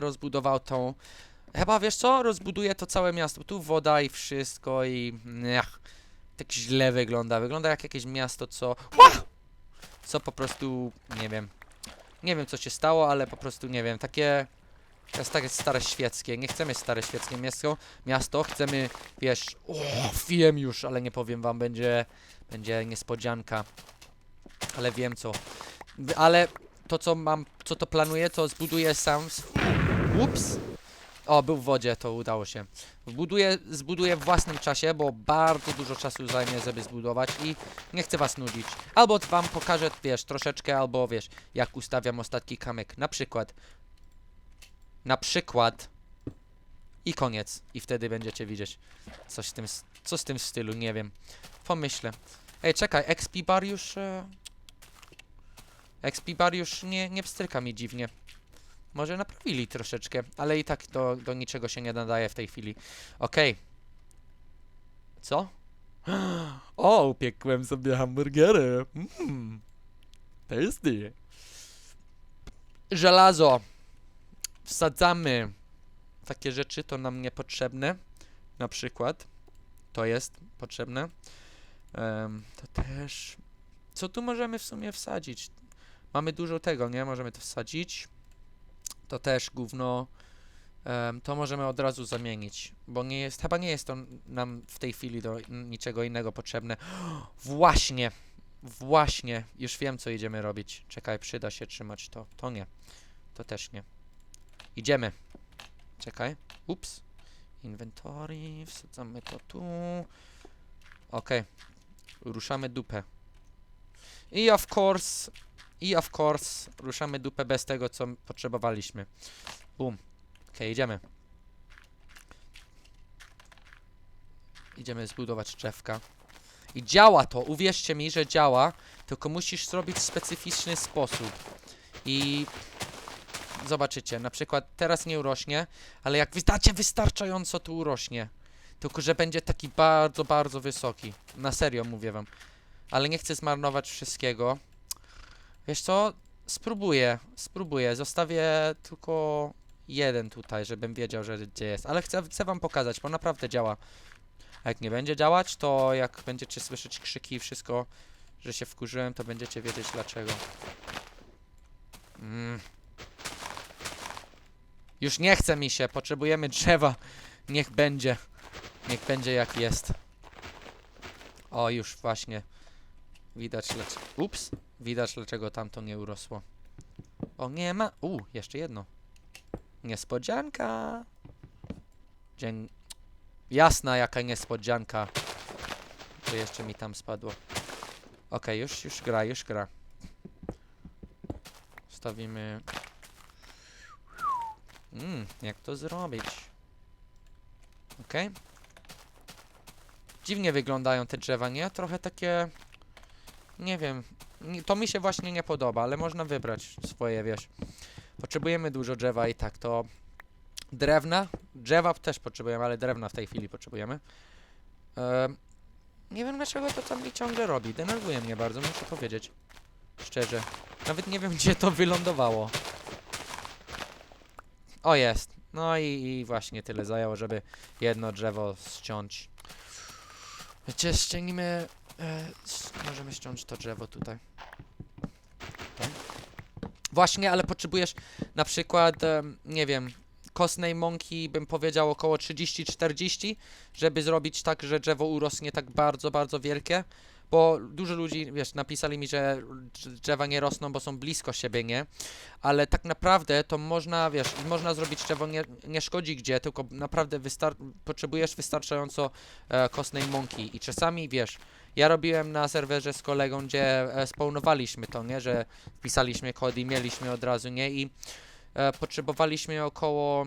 rozbudował tą... Chyba, wiesz co? Rozbuduje to całe miasto. Tu woda i wszystko i... Ech, tak źle wygląda. Wygląda jak jakieś miasto, co... Co po prostu... Nie wiem. Nie wiem, co się stało, ale po prostu, nie wiem, takie... To jest takie stare świeckie. Nie chcemy stare świeckie miasto. Miasto. Chcemy, wiesz... Wiem już, ale nie powiem wam. Będzie... Będzie niespodzianka. Ale wiem co. Ale to, co mam... Co to planuję, to zbuduję sam... Ups! O, był w wodzie, to udało się. Zbuduję, zbuduję w własnym czasie, bo bardzo dużo czasu zajmie, żeby zbudować i nie chcę was nudzić. Albo wam pokażę, wiesz, troszeczkę, albo wiesz, jak ustawiam ostatni kamyk. Na przykład. Na przykład. I koniec. I wtedy będziecie widzieć coś w tym, co z tym stylu, nie wiem. Pomyślę. Ej, czekaj, XP bar już... E... XP bar już nie, nie pstryka mi dziwnie. Może naprawili troszeczkę, ale i tak do, do niczego się nie nadaje w tej chwili. Okej. Co? O, upiekłem sobie hamburgery. Mmm. Tasty. Żelazo. Wsadzamy. Takie rzeczy to nam niepotrzebne. Na przykład. To jest potrzebne. Em, to też. Co tu możemy w sumie wsadzić? Mamy dużo tego, nie? Możemy to wsadzić. To też gówno. Em, to możemy od razu zamienić, bo nie jest, chyba nie jest to nam w tej chwili do niczego innego potrzebne. Właśnie, właśnie, już wiem co idziemy robić. Czekaj, przyda się trzymać to. To nie, to też nie. Idziemy. Czekaj, ups. Inventory, wsadzamy to tu. Okej, ruszamy dupę. I of course, i of course, ruszamy dupę bez tego, co potrzebowaliśmy. Boom. Okej, idziemy. Idziemy zbudować drzewka. I działa to, uwierzcie mi, że działa, tylko musisz zrobić w specyficzny sposób. I zobaczycie, na przykład teraz nie urośnie, ale jak wydacie wystarczająco, to urośnie. Tylko, że będzie taki bardzo, bardzo wysoki. Na serio mówię wam. Ale nie chcę zmarnować wszystkiego. Wiesz co? Spróbuję, spróbuję. Zostawię tylko jeden tutaj, żebym wiedział, że gdzie jest. Ale chcę, chcę wam pokazać, bo naprawdę działa. A jak nie będzie działać, to jak będziecie słyszeć krzyki i wszystko, że się wkurzyłem, to będziecie wiedzieć dlaczego. Mm. Już nie chce mi się, potrzebujemy drzewa. Niech będzie. Niech będzie jak jest. O, już właśnie. Widać dlaczego. Ups. Widać dlaczego tamto nie urosło. O, nie ma. U, jeszcze jedno. Niespodzianka. Dzień. Jasna jaka niespodzianka. To jeszcze mi tam spadło. Okej, już, już gra, już gra. Stawimy. Mmm, jak to zrobić? Okej. Dziwnie wyglądają te drzewa, nie? Trochę takie... Nie wiem. To mi się właśnie nie podoba, ale można wybrać swoje, wiesz. Potrzebujemy dużo drzewa i tak to... Drewna? Drzewa też potrzebujemy, ale drewna w tej chwili potrzebujemy. Em, nie wiem dlaczego to tam mi ciągle robi. Denerwuje mnie bardzo, muszę powiedzieć. Szczerze. Nawet nie wiem gdzie to wylądowało. O jest. No i, i właśnie tyle zajęło, żeby jedno drzewo ściąć. Wiecie, ściągnijmy... E, możemy ściąć to drzewo tutaj. Tak. Właśnie, ale potrzebujesz na przykład, em, nie wiem, kostnej mąki, bym powiedział około 30-40, żeby zrobić tak, że drzewo urosnie tak bardzo, bardzo wielkie. Bo dużo ludzi, wiesz, napisali mi, że drz- drzewa nie rosną, bo są blisko siebie, nie? Ale tak naprawdę to można, wiesz, można zrobić drzewo nie, nie szkodzi gdzie, tylko naprawdę wystar potrzebujesz wystarczająco e, kostnej mąki. I czasami, wiesz, ja robiłem na serwerze z kolegą, gdzie e, spawnowaliśmy to, nie? Że wpisaliśmy kod i mieliśmy od razu, nie? I e, potrzebowaliśmy około,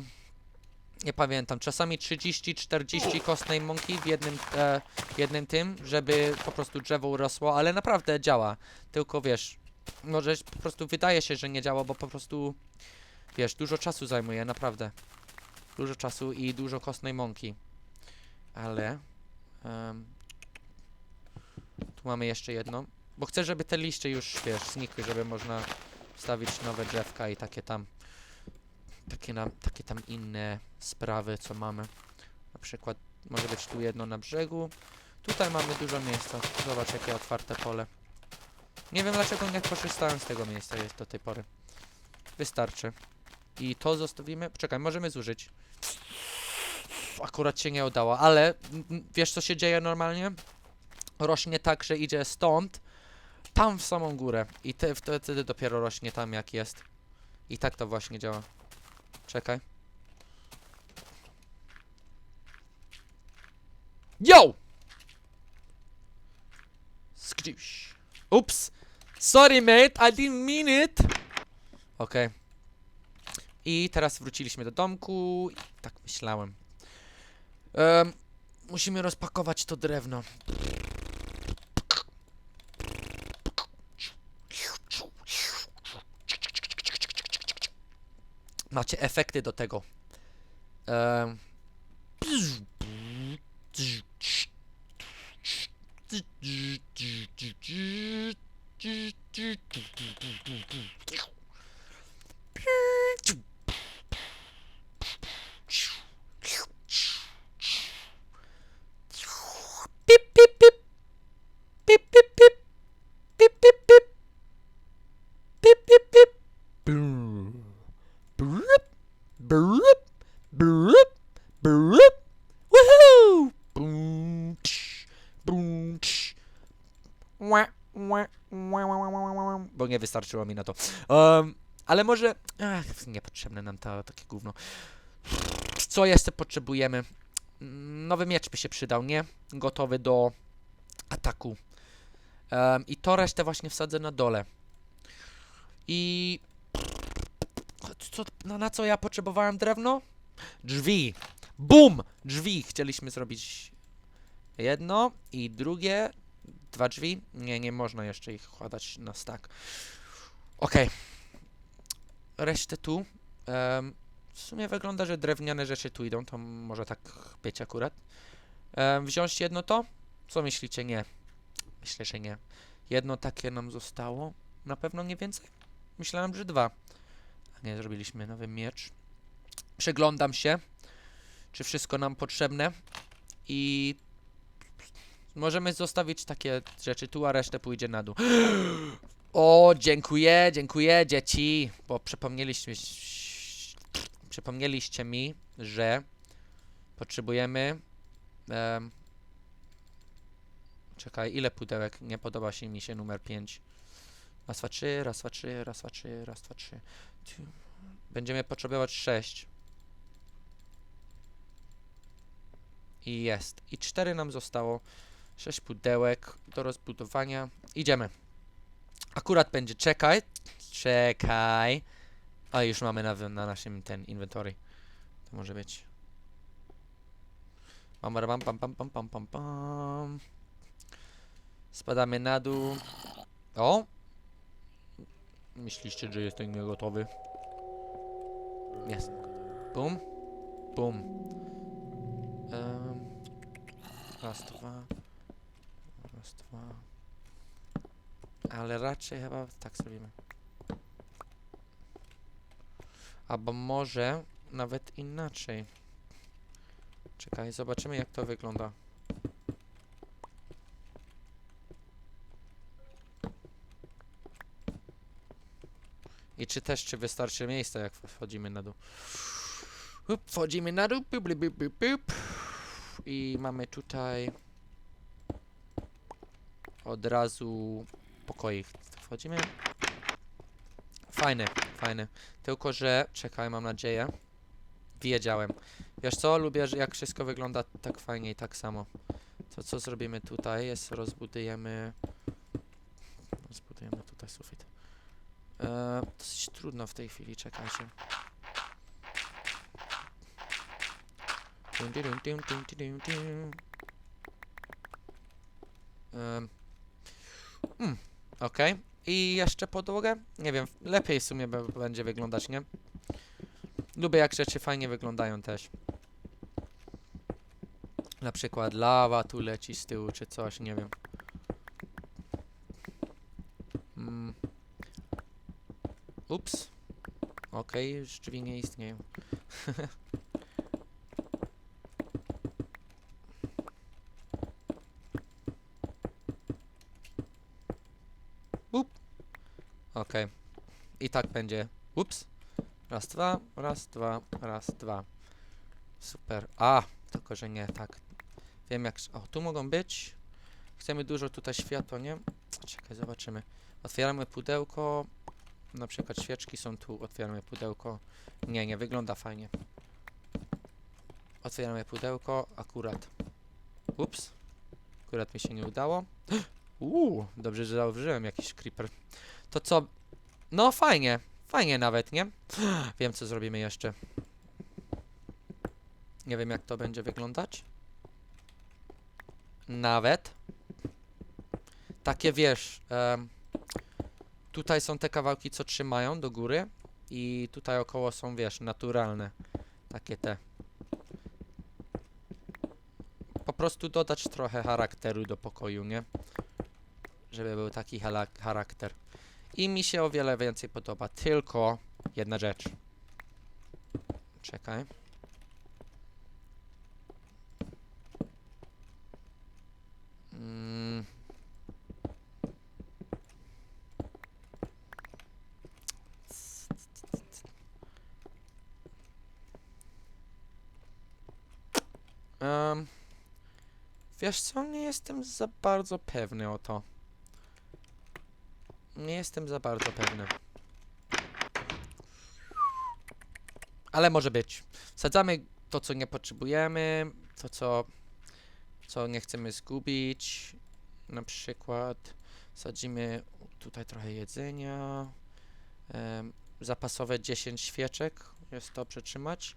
nie pamiętam, czasami 30-40 kostnej mąki w jednym, e, jednym tym, żeby po prostu drzewo urosło, ale naprawdę działa. Tylko wiesz, może po prostu wydaje się, że nie działa, bo po prostu, wiesz, dużo czasu zajmuje, naprawdę. Dużo czasu i dużo kostnej mąki. Ale... tu mamy jeszcze jedno. Bo chcę, żeby te liście już, wiesz, znikły, żeby można wstawić nowe drzewka i takie tam. takie, nam, takie tam inne sprawy, co mamy. Na przykład może być tu jedno na brzegu. Tutaj mamy dużo miejsca. Zobacz, jakie otwarte pole. Nie wiem, dlaczego nie korzystałem z tego miejsca jest do tej pory. Wystarczy. I to zostawimy. Czekaj, możemy zużyć. Akurat się nie udało, ale wiesz co się dzieje normalnie? Rośnie tak, że idzie stąd, tam w samą górę. I te, wtedy dopiero rośnie tam jak jest. I tak to właśnie działa. Czekaj. Yo! Skrzywś. Ups. Sorry mate, I didn't mean it. Okej. I teraz wróciliśmy do domku. I Tak myślałem. Em, musimy rozpakować to drewno. Macie efekty do tego. Em, nie wystarczyło mi na to. Um, ale może... Ach, niepotrzebne nam to takie gówno. Co jeszcze potrzebujemy? Nowy miecz by się przydał, nie? Gotowy do ataku. Em, I to resztę właśnie wsadzę na dole. I... Co, na, na co ja potrzebowałem drewno? Drzwi. Bum! Drzwi. Chcieliśmy zrobić jedno i drugie. Dwa drzwi. Nie, nie można jeszcze ich kładać na stack. Okej. Resztę tu. Em, w sumie wygląda, że drewniane rzeczy tu idą. To może tak być akurat. Em, wziąć jedno to? Co myślicie? Nie. Myślę, że nie. Jedno takie nam zostało. Na pewno nie więcej? Myślałem, że dwa. A nie, zrobiliśmy nowy miecz. Przeglądam się, czy wszystko nam potrzebne. I możemy zostawić takie rzeczy tu, a resztę pójdzie na dół. O, dziękuję, dziękuję, dzieci, bo przypomnieliście, przypomnieliście mi, że potrzebujemy. em, czekaj, ile pudełek? Nie podoba się mi się numer 5. Raz, dwa, trzy, raz, dwa, trzy, raz, dwa, trzy, raz, dwa, trzy. Będziemy potrzebować 6. I jest. I 4 nam zostało. 6 pudełek do rozbudowania. Idziemy. Akurat będzie. Czekaj. Czekaj. A już mamy na, na naszym ten inventory. To może być. Pam, pam, pam, pam, pam, pam, pam, pam. Spadamy na dół. O! Myśliście, że jestem niegotowy? Jest. Bum. Bum. Em, raz, dwa. Ale raczej chyba tak zrobimy. Albo może nawet inaczej. Czekaj, zobaczymy jak to wygląda. I czy też, czy wystarczy miejsca, jak wchodzimy na dół. Hup, wchodzimy na dół. I mamy tutaj od razu pokoik. Wchodzimy. Fajny, fajny. Tylko, że czekaj, mam nadzieję. Wiedziałem. Wiesz co, lubię, że jak wszystko wygląda tak fajnie i tak samo. To co zrobimy tutaj jest rozbudujemy rozbudujemy tutaj sufit. Eee, dosyć trudno w tej chwili, czekajcie. Dum, dum, dum, dum, dum, dum. Em, mm, Okej. I jeszcze podłogę? Nie wiem, lepiej w sumie będzie wyglądać, nie? Lubię jak rzeczy fajnie wyglądają też. Na przykład lawa tu leci z tyłu, czy coś, nie wiem. Mm. Ups. Ok. Okej, już drzwi nie istnieją. Okej. I tak będzie. Ups. Raz, dwa, raz, dwa, raz, dwa. Super. A, tylko że nie, tak. Wiem jak... O, tu mogą być. Chcemy dużo tutaj światła, nie? Czekaj, zobaczymy. Otwieramy pudełko. Na przykład świeczki są tu. Otwieramy pudełko. Nie, nie wygląda fajnie. Otwieramy pudełko. Akurat. Ups. Akurat mi się nie udało. Uuu, dobrze, że założyłem jakiś creeper. To co? No fajnie. Fajnie nawet, nie? Wiem, co zrobimy jeszcze. Nie wiem, jak to będzie wyglądać. Nawet. Takie wiesz. em, tutaj są te kawałki, co trzymają do góry. I tutaj około są, wiesz, naturalne. Takie te. Po prostu dodać trochę charakteru do pokoju, nie? Żeby był taki charakter. I mi się o wiele więcej podoba. Tylko jedna rzecz. Czekaj. Em, wiesz co, nie jestem za bardzo pewny o to. Nie jestem za bardzo pewny. Ale może być. Wsadzamy to, co nie potrzebujemy, to, co, co nie chcemy zgubić. Na przykład sadzimy tutaj trochę jedzenia. zapasowe 10 świeczek. Jest to przytrzymać.